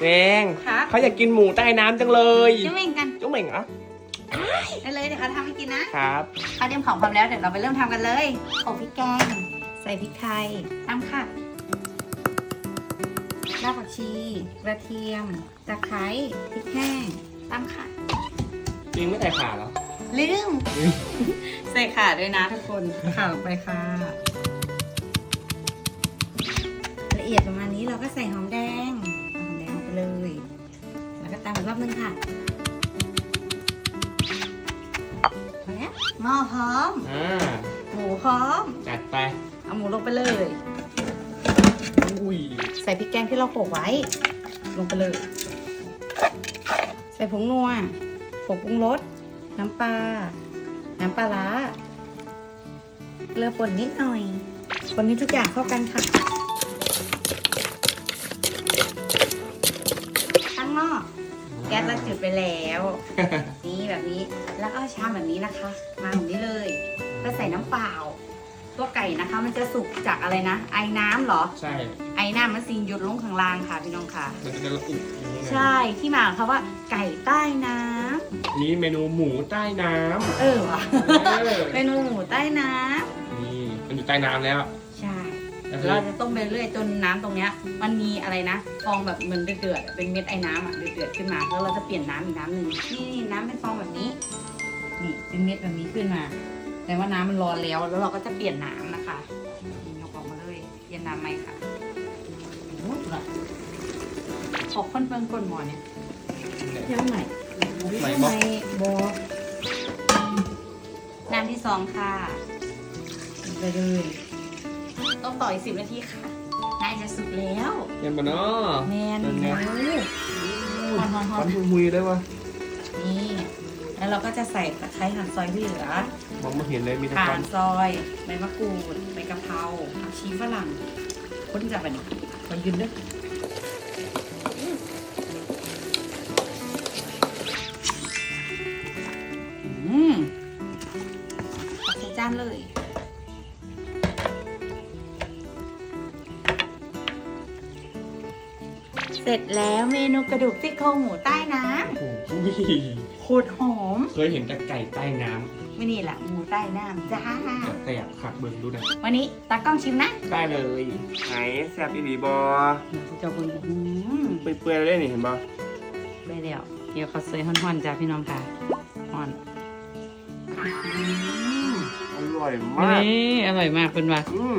แดงครับ เขาอยากกินหมูใต้น้ำจังเลยจิ้มเองกันจุ๊บเหม่งเหรอได้เลยเดี๋ยวเขาทำให้กินนะครับข้าวเตรียมของพร้อมแล้วเดี๋ยวเราไปเริ่มทำกันเลยโขลกพริกแกง ใส่พริกไทยตามค่ะรากผักชีกระเทียมตะไคร้พริกแห้งตามค่ะ จริงไม่ใส่ขาเหรอ ลืมใส่ข่าด้วยนะทุกคนข่าลงไปค่ะ ละเอียดประมาณนี้เราก็ใส่หอมแดง เลย แล้วก็ตามอีกรอบนึงค่ะพอแล้วหม้อพร้อม อ่าหมูพร้อม จัดไป เอาหมูลงไปเลย อุ้ยใส่พริกแกงที่เราโขลกไว้ ลงไปเลย ใส่ผงนัวผงปรุงรส น้ำปลา น้ำปลาร้าเกลือป่นนิดหน่อยคนนี้ทุกอย่างเข้ากันค่ะ ก๊สเราจุดไปแล้ว นี่แบบนี้ แล้วก็เอาชามแบบนี้นะคะ มาแบบนี้เลยก็ใส่น้ำเปล่า ตัวไก่นะคะ มันจะสุกจากอะไรนะ ไอ้น้ำเหรอ ใช่ไอ้น้ำมันซีนหยดลงข้างล่างค่ะพี่น้องค่ะ มันจะระอุอย่างนี้ไงใช่ที่มาของเขาว่าไก่ใต้น้ำอันนี้เมนูหมูใต้น้ำเออว่ะเออเมนูหมูใต้น้นี่มันอยู่ใต้น้ำแล้วำใช่ ก็คือ เราจะต้มไปเรื่อยจนน้ำตรงเนี้ย มันมีอะไรนะฟองแบบเหมือนเดือดๆเป็นเม็ดไอ้น้ำอะเดือดๆขึ้นมา แล้วเราจะเปลี่ยนน้ำอีกน้ำหนึ่งนี่น้ำเป็นฟองแบบนี้ นี่เป็นเม็ดแบบนี้ขึ้นมา แต่ว่าน้ำมันร้อนแล้วแล้วเราก็จะเปลี่ยนน้ำนะคะนี่ยกออกมาเลยเปลี่ยนน้ำไหมค่ะโอ้โหละขอคนเฟิงก้นหมอเนี่ยเท่าไหร่ไหนไหบอกโบน้ำที่สองค่ะ ไปเลย ต้มต่ออีกสิบนาทีค่ะน่าจะสุกแล้วเห็นปะเนาะแมนเป็นไงฮอนฮอนฮคอวันนมุยๆเลยวะนี่แล้วเราก็จะใส่ตะไคร้หั่นซอยที่เหลือมองไม่เห็นเลยมีแต่ข่าควันซอยใบมะกรูดใบกะเพราผักชีฝรั่งคนจะไปนี่ขอยืนด้วยอืมตักใส่จานเลย เสร็จแล้วเมนูกระดูกซี่โครงหมูใต้น้โอ้โหำโคตรหอมเคยเห็นแต่ไก่ใต้น้ไม่นี่แหละหมูใต้น้ำจ้าำแต่อยากขัดเบิ่งดูหนะวันนี้ตากล้องชิมนะได้เลยไหนแซ่บอีหลีบอเจ้าคุณอืมเปื่อยๆเลยนี่เห็นบอไปเดี๋ยวเดี๋ยวเขาเซยฮ้อนๆจ้าพี่น้องค่ะฮ้อนอืมอร่อยมากนี่อร่อยมากเป็นว่าอืม